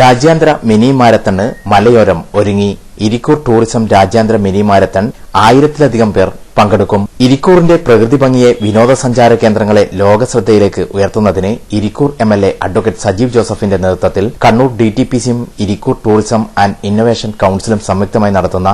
രാജ്യാന്തര mini marathon മലയോരം ഒരുങ്ങി ഇരിക്കൂർ ടൂറിസം രാജ്യാന്തര മിനി മാരത്തൺ ആയിരത്തിലധികം പേർ പങ്കെടുക്കും. ഇരിക്കൂറിന്റെ പ്രകൃതി ഭംഗിയെ വിനോദസഞ്ചാര കേന്ദ്രങ്ങളെ ലോകശ്രദ്ധയിലേക്ക് ഉയർത്തുന്നതിന് Irikkur M L A advocate Sajeev ജോസഫിന്റെ നേതൃത്വത്തിൽ കണ്ണൂർ ഡി ടി പി സിയും ഇരിക്കൂർ ടൂറിസം ആൻഡ് ഇന്നൊവേഷൻ കൌൺസിലും സംയുക്തമായി നടത്തുന്ന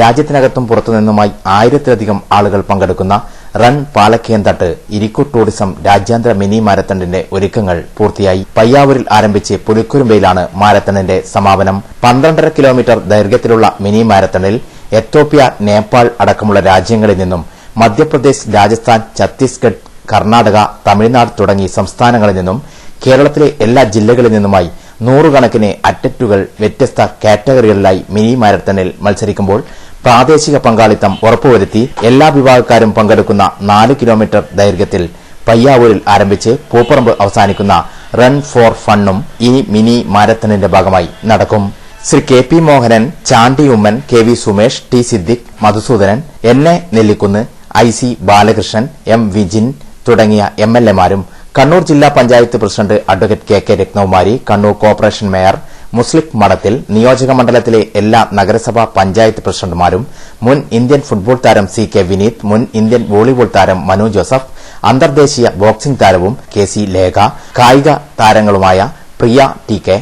രാജ്യത്തിനകത്തും പുറത്തുനിന്നുമായി ആയിരത്തിലധികം ആളുകൾ പങ്കെടുക്കുന്ന റൺ പാലക്കേന്തട്ട് ഇരിക്കൂർ ടൂറിസം രാജ്യാന്തര മിനി മാരത്തണിന്റെ ഒരുക്കങ്ങൾ പൂർത്തിയായി. പയ്യാവൂരിൽ ആരംഭിച്ച് പുലിക്കുരുമ്പയിലാണ് മാരത്തണിന്റെ സമാപനം. പന്ത്രണ്ടര കിലോമീറ്റർ ദൈർഘ്യത്തിലുള്ള മിനി മാരത്തണിൽ എത്യോപ്യ നേപ്പാൾ അടക്കമുള്ള രാജ്യങ്ങളിൽ നിന്നും മധ്യപ്രദേശ് രാജസ്ഥാൻ ഛത്തീസ്ഗഡ് കർണാടക തമിഴ്നാട് തുടങ്ങി സംസ്ഥാനങ്ങളിൽ നിന്നും കേരളത്തിലെ എല്ലാ ജില്ലകളിൽ നിന്നുമായി നൂറുകണക്കിന് അറ്ററ്റുകൾ വ്യത്യസ്ത കാറ്റഗറികളിലായി മിനി മാരത്തണിൽ മത്സരിക്കുമ്പോൾ പ്രാദേശിക പങ്കാളിത്തം ഉറപ്പുവരുത്തി എല്ലാ വിഭാഗക്കാരും പങ്കെടുക്കുന്ന നാല് കിലോമീറ്റർ ദൈർഘ്യത്തിൽ പയ്യാവൂരിൽ ആരംഭിച്ച് പൂപ്പറമ്പ് അവസാനിക്കുന്ന റൺ ഫോർ ഫണ്ണും ഈ മിനി മാരത്തണിന്റെ ഭാഗമായി നടക്കും. Shri K P Mohanan Chandy Oommen K V Sumesh T Siddique Madhusoodanan N A Nellikkunnu I C Balakrishnan M Vijin തുടങ്ങിയ എം എൽ എമാരും കണ്ണൂർ ജില്ലാ panchayat president advocate K K Rathnakumari Kannur corporation mayor Muslih Madathil നിയോജക മണ്ഡലത്തിലെ എല്ലാ നഗരസഭാ പഞ്ചായത്ത് പ്രസിഡന്റുമാരും മുൻ Indian football താരം സി കെ വിനീത് മുൻ ഇന്ത്യൻ വോളിബോൾ താരം മനു ജോസഫ് അന്തർദേശീയ ബോക്സിംഗ് താരവും കെ സി ലേഖ കായിക താരങ്ങളുമായ പ്രിയ ടി കെ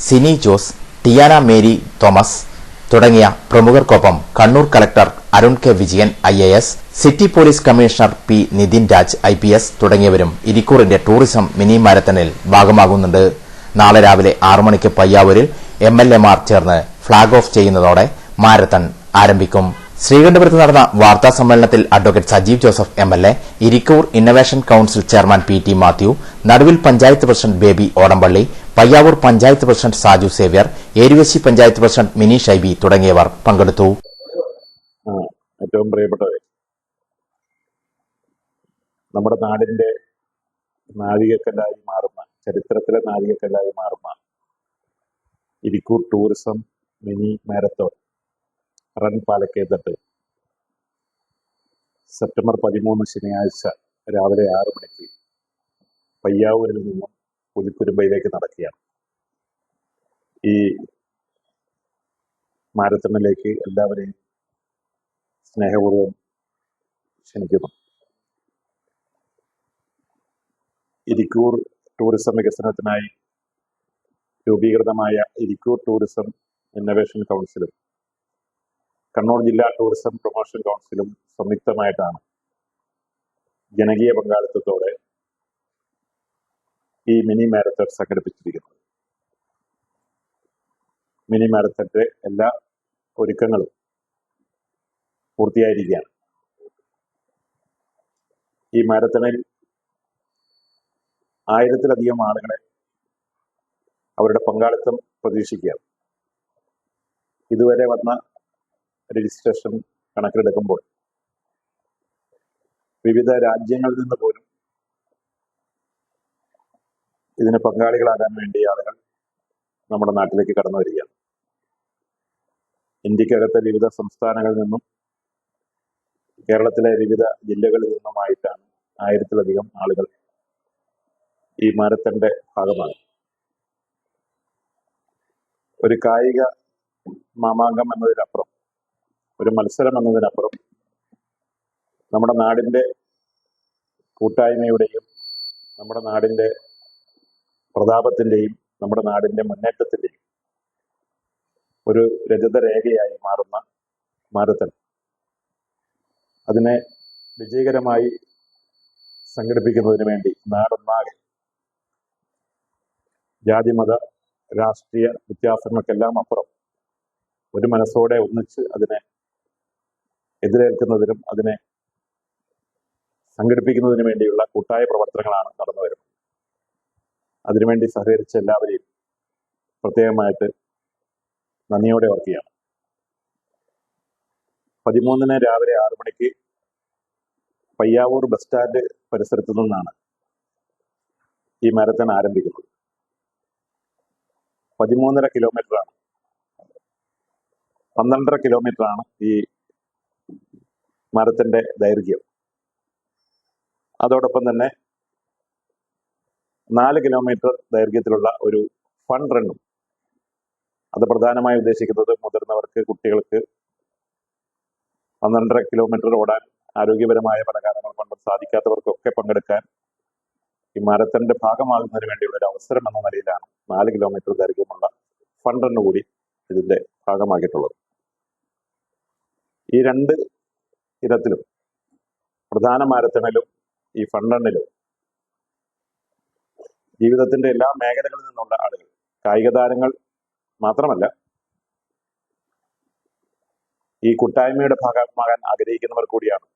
സിനി ജോസ് ടിയാന മേരി തോമസ് തുടങ്ങിയ പ്രമുഖർക്കൊപ്പം Kannur collector Arun K Vijayan I A S city police commissioner P Nithin Raj I P S തുടങ്ങിയവരും ഇരിക്കൂറിന്റെ ടൂറിസം മിനി മാരത്തണിൽ ഭാഗമാകുന്നുണ്ട്. നാളെ രാവിലെ ആറു മണിക്ക് പയ്യാവൂരിൽ എം എൽ എമാർ ചേർന്ന് ഫ്ളാഗ് ഓഫ് ചെയ്യുന്നതോടെ മാരത്തൺ ആരംഭിക്കും. ശ്രീകണ്ഠപുരത്ത് നടന്ന വാർത്താ സമ്മേളനത്തിൽ advocate Sajeev Joseph M L A Irikkur innovation council chairman P T Mathew Naduvil panchayat president Baby Odampally Payyavoor panchayat president Saju Xavier Eruvessy panchayat president Mini Shaiby തുടങ്ങിയവർ പങ്കെടുത്തു. ഏറ്റവും പ്രിയപ്പെട്ടവരെ നമ്മുടെ നാടിന്റെ നാഴികക്കല്ലായി മാറുന്ന ചരിത്രത്തിലെ നാഴികക്കല്ലായി മാറുന്ന Irikkur tourism mini marathon run Palakkayamthattu September പതിമൂന്ന് ശനിയാഴ്ച രാവിലെ ആറ് മണിക്ക് പയ്യാവൂരിൽ നിന്നും പുലിക്കുരുമ്പയിലേക്ക് നടക്കുകയാണ്. ഈ മാരത്തണിലേക്ക് എല്ലാവരെയും സ്നേഹപൂർവം ക്ഷണിക്കുന്നു. ഇരിക്കൂർ ടൂറിസം വികസനത്തിനായി രൂപീകൃതമായ ഇരിക്കൂർ ടൂറിസം ഇന്നവേഷൻ കൗൺസിലും കണ്ണൂർ ജില്ലാ ടൂറിസം പ്രൊമോഷൻ കൗൺസിലും സംയുക്തമായിട്ടാണ് ജനകീയ പങ്കാളിത്തത്തോടെ ഈ മിനി മാരത്തൺ സംഘടിപ്പിച്ചിരിക്കുന്നത്. മിനി മാരത്തന്റെ എല്ലാ ഒരുക്കങ്ങളും പൂർത്തിയായിരിക്കുകയാണ്. ഈ മാരത്തണിൽ ആയിരത്തിലധികം ആളുകളെ അവരുടെ പങ്കാളിത്തം പ്രതീക്ഷിക്കുകയാണ്. ഇതുവരെ വന്ന രജിസ്ട്രേഷൻ കണക്കിലെടുക്കുമ്പോൾ വിവിധ രാജ്യങ്ങളിൽ നിന്ന് പോലും ഇതിന് പങ്കാളികളാകാൻ വേണ്ടി ആളുകൾ നമ്മുടെ നാട്ടിലേക്ക് കടന്നു വരികയാണ്. ഇന്ത്യക്കകത്തെ വിവിധ സംസ്ഥാനങ്ങളിൽ നിന്നും കേരളത്തിലെ വിവിധ ജില്ലകളിൽ നിന്നുമായിട്ടാണ് ആയിരത്തിലധികം ആളുകൾ ഈ മാരത്തന്റെ ഭാഗമാണ്. ഒരു കായിക മാമാങ്കം എന്നതിനപ്പുറം ഒരു മത്സരം എന്നതിനപ്പുറം നമ്മുടെ നാടിന്റെ കൂട്ടായ്മയുടെയും നമ്മുടെ നാടിന്റെ പ്രതാപത്തിന്റെയും നമ്മുടെ നാടിന്റെ മുന്നേറ്റത്തിന്റെയും ഒരു രജതരേഖയായി മാറുന്ന മാരത്തൺ. അതിനെ വിജയകരമായി സംഘടിപ്പിക്കുന്നതിന് വേണ്ടി നാടൊന്നാകെ ജാതിമത രാഷ്ട്രീയ വ്യത്യാസങ്ങൾക്കെല്ലാം അപ്പുറം ഒരു മനസ്സോടെ ഒന്നിച്ച് അതിനെ എതിരേൽക്കുന്നതിനും അതിനെ സംഘടിപ്പിക്കുന്നതിനു വേണ്ടിയുള്ള കൂട്ടായ പ്രവർത്തനങ്ങളാണ് നടന്നു വരുന്നത്. അതിനുവേണ്ടി സഹകരിച്ച എല്ലാവരെയും പ്രത്യേകമായിട്ട് നന്ദിയോടെ ഓർക്കുകയാണ്. പതിമൂന്നിന് രാവിലെ ആറു മണിക്ക് പയ്യാവൂർ ബസ് സ്റ്റാൻഡ് പരിസരത്തു നിന്നാണ് ഈ മാരത്തൺ ആരംഭിക്കുന്നത്. പതിമൂന്നര കിലോമീറ്ററാണ് പന്ത്രണ്ടര കിലോമീറ്ററാണ് ഈ മരത്തിന്റെ ദൈർഘ്യം. അതോടൊപ്പം തന്നെ നാല് കിലോമീറ്റർ ദൈർഘ്യത്തിലുള്ള ഒരു ഫൺ റണ്ണും അത് പ്രധാനമായി ഉദ്ദേശിക്കുന്നത് മുതിർന്നവർക്ക് കുട്ടികൾക്ക് പന്ത്രണ്ടര കിലോമീറ്റർ ഓടാൻ ആരോഗ്യപരമായ പല കാരണങ്ങൾ കൊണ്ട് സാധിക്കാത്തവർക്കൊക്കെ പങ്കെടുക്കാൻ ഈ മരത്തിന്റെ ഭാഗമാകുന്നതിന് വേണ്ടിയുള്ള ഒരു അവസരം എന്ന നിലയിലാണ് നാല് കിലോമീറ്റർ ദൈർഘ്യമുള്ള ഫണ്ട് റണ്ണ് കൂടി ഇതിന്റെ ഭാഗമാക്കിയിട്ടുള്ളത്. ഈ രണ്ട് ഇനത്തിലും പ്രധാന മാരത്തണിലും ഈ ഫണ്ടണ്ണിലും ജീവിതത്തിന്റെ എല്ലാ മേഖലകളിൽ നിന്നുള്ള ആളുകൾ കായിക താരങ്ങൾ മാത്രമല്ല ഈ കൂട്ടായ്മയുടെ ഭാഗമാകാൻ ആഗ്രഹിക്കുന്നവർ കൂടിയാണ്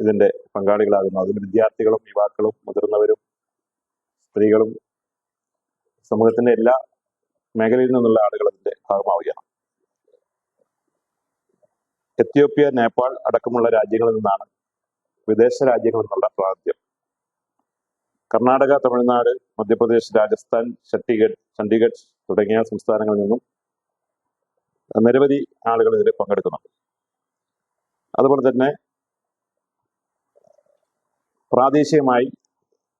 ഇതിന്റെ പങ്കാളികളാകുന്നത്. അതിൽ വിദ്യാർത്ഥികളും യുവാക്കളും മുതിർന്നവരും സ്ത്രീകളും സമൂഹത്തിന്റെ എല്ലാ മേഖലയിൽ നിന്നുള്ള ആളുകൾ ഇതിന്റെ ഭാഗമാവുകയാണ്. എത്യോപ്യ നേപ്പാൾ അടക്കമുള്ള രാജ്യങ്ങളിൽ നിന്നാണ് വിദേശ രാജ്യങ്ങളിൽ നിന്നുള്ള പ്രാതിഥ്യം കർണാടക തമിഴ്നാട് മധ്യപ്രദേശ് രാജസ്ഥാൻ ഛത്തീഗഡ് ചണ്ഡീഗഡ് തുടങ്ങിയ സംസ്ഥാനങ്ങളിൽ നിന്നും നിരവധി ആളുകൾ ഇതിൽ പങ്കെടുക്കുന്നുണ്ട്. അതുപോലെ തന്നെ പ്രാദേശികമായി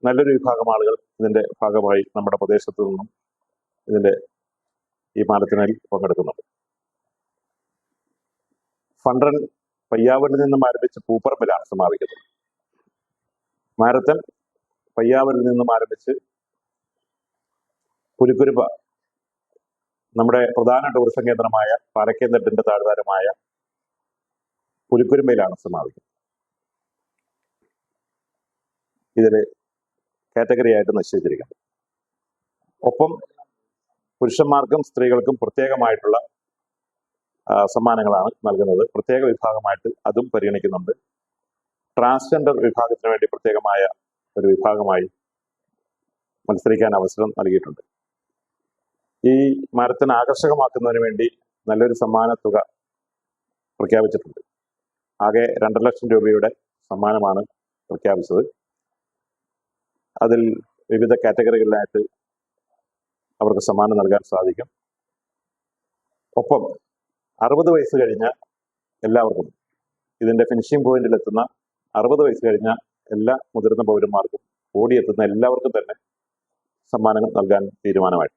നല്ലൊരു വിഭാഗം ആളുകൾ ഇതിന്റെ ഭാഗമായി നമ്മുടെ പ്രദേശത്തു നിന്നും ഇതിന്റെ ഈ മാരത്തണിൽ പങ്കെടുക്കുന്നുണ്ട്. ഫണ്ടൻ പയ്യാവൂരിൽ നിന്നും ആരംഭിച്ച് പൂപ്പറമ്പിലാണ് സമാപിക്കുന്നത് മാരത്തൻ പയ്യാവൂരിൽ നിന്നും ആരംഭിച്ച് പുലിക്കുരുപ്പ നമ്മുടെ പ്രധാന ടൂറിസം കേന്ദ്രമായ പാലക്കേന്ദ്രത്തിന്റെ താഴ്വാരമായ പുലിക്കുരുമ്പയിലാണ് സമാപിക്കുന്നത് ഇതിൽ കാറ്റഗറി ആയിട്ട് നിശ്ചയിച്ചിരിക്കുന്നത് ഒപ്പം പുരുഷന്മാർക്കും സ്ത്രീകൾക്കും പ്രത്യേകമായിട്ടുള്ള സമ്മാനങ്ങളാണ് നൽകുന്നത്. പ്രത്യേക വിഭാഗമായിട്ട് അതും പരിഗണിക്കുന്നുണ്ട്. ട്രാൻസ്ജെൻഡർ വിഭാഗത്തിന് വേണ്ടി പ്രത്യേകമായ ഒരു വിഭാഗമായി മത്സരിക്കാൻ അവസരം നൽകിയിട്ടുണ്ട്. ഈ മരത്തിന് ആകർഷകമാക്കുന്നതിന് വേണ്ടി നല്ലൊരു സമ്മാന തുക പ്രഖ്യാപിച്ചിട്ടുണ്ട്. ആകെ രണ്ടര ലക്ഷം രൂപയുടെ സമ്മാനമാണ് പ്രഖ്യാപിച്ചത്. അതിൽ വിവിധ കാറ്റഗറികളിലായിട്ട് അവർക്ക് സമ്മാനം നൽകാൻ സാധിക്കും. ഒപ്പം അറുപത് വയസ്സ് കഴിഞ്ഞ എല്ലാവർക്കും ഇതിന്റെ ഫിനിഷിംഗ് പോയിന്റിൽ എത്തുന്ന അറുപത് വയസ്സ് കഴിഞ്ഞ എല്ലാ മുതിർന്ന പൗരന്മാർക്കും ഓടിയെത്തുന്ന എല്ലാവർക്കും തന്നെ സമ്മാനങ്ങൾ നൽകാൻ തീരുമാനമായി